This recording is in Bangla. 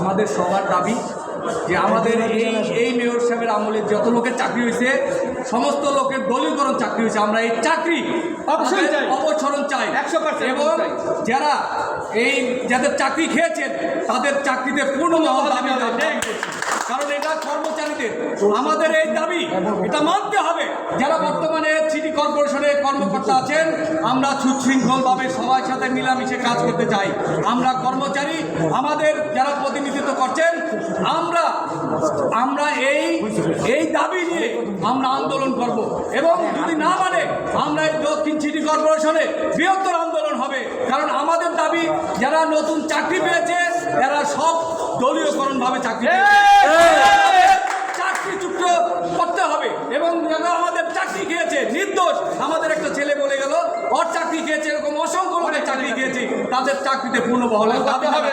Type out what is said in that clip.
আমাদের সবার দাবি যে আমাদের এই এই মেয়র সাহেবের আমলে যত লোকের চাকরি হয়েছে সমস্ত লোকের দলীয়করণ চাকরি হয়েছে। আমরা এই চাকরি। অপসরণ চাই। 100% এবং যারা এই যাদের চাকরি খেয়েছেন তাদের চাকরিতে পূর্ণ দাবি। কারণ এটা কর্মচারীদের। আমাদের এই দাবি এটা মানতে হবে। যারা বর্তমানে কর্পোরেশনের কর্মকর্তা আছেন আমরা সুশৃঙ্খলভাবে সবার সাথে মিলামিশে কাজ করতে চাই। আমরা কর্মচারী আমাদের যারা প্রতিনিধিত্ব করছেন আমরা আমরা এই এই দাবি নিয়ে আমরা আন্দোলন করব। এবং যদি না মানে আমরা এই দক্ষিণ সিটি কর্পোরেশনে বৃহত্তর আন্দোলন হবে। কারণ আমাদের দাবি যারা নতুন চাকরি পেয়েছে এরা সব দলীয়করণভাবে চাকরি চাকরি চাকরিচ্যুত করতে হবে। এবং যারা আমাদের চাকরি খেয়েছে নির্দোষ আমাদের একটা ছেলে বলে গেল ওর চাকরি খেয়েছে এরকম অসংখ্য লোকের চাকরি খেয়েছে তাদের চাকরিতে পূর্ণ বহলে দাবি হবে।